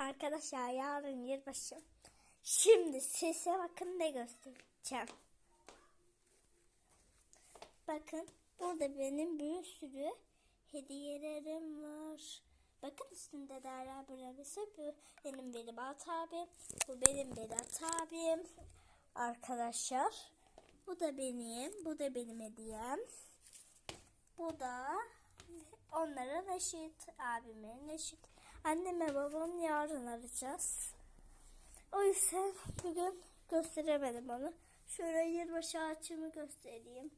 Arkadaşlar yarın yılbaşı. Şimdi size bakın ne göstereceğim. Bakın burada benim bir sürü hediyelerim var. Bakın üstünde Derya Bırakısı. Bu benim Velibat abim. Bu benim Berat abim. Arkadaşlar. Bu da benim. Bu da benim hediyem. Bu da onlara Neşit abime, Neşit anneme babam yarın arayacağız. O yüzden bugün gösteremedim onu. Şöyle yılbaşı ağaçımı göstereyim.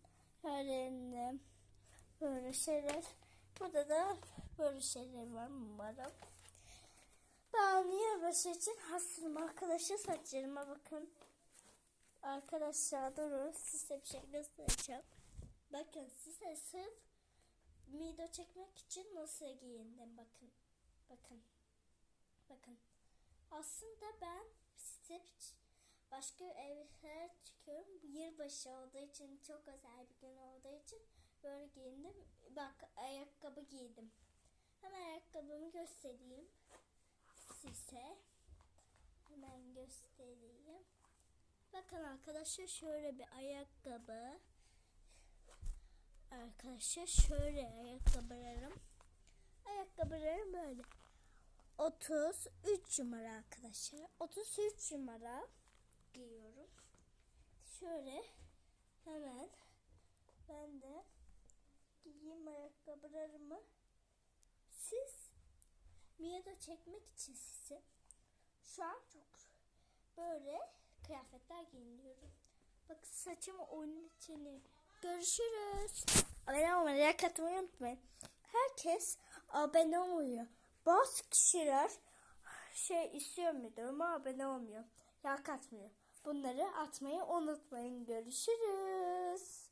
Şöyle böyle şeyler. Burada da böyle şeyler var umarım. Ben yılbaşı için hazırım arkadaşlar saçlarıma bakın. Arkadaşlar durun size bir şey göstereceğim. Bakın size sırf video çekmek için nasıl giyindim bakın. Bakın. Bakın. Aslında ben sırf başka evlere çıkıyorum. Yılbaşı olduğu için çok özel bir gün olduğu için böyle giyindim. Bak ayakkabı giydim. Hemen ayakkabımı göstereyim size. Hemen göstereyim. Bakın arkadaşlar şöyle bir ayakkabı. Arkadaşlar şöyle ayakkabılarım. Ayakkabılarım böyle. 33 numara arkadaşlar. 33 numara giyiyorum. Şöyle hemen ben de giyeyim ayakkabılarımı. Siz Mia'da çekmek için sizi şu an çok böyle kıyafetler giyiniyorum. Bak saçımı onun içine. Görüşürüz. Abone olmayı, like atmayı unutmayın. Herkes abone oluyor. Bazı kişiler şey istiyor müdür ama abone olmuyor. Like atmıyor. Bunları atmayı unutmayın. Görüşürüz.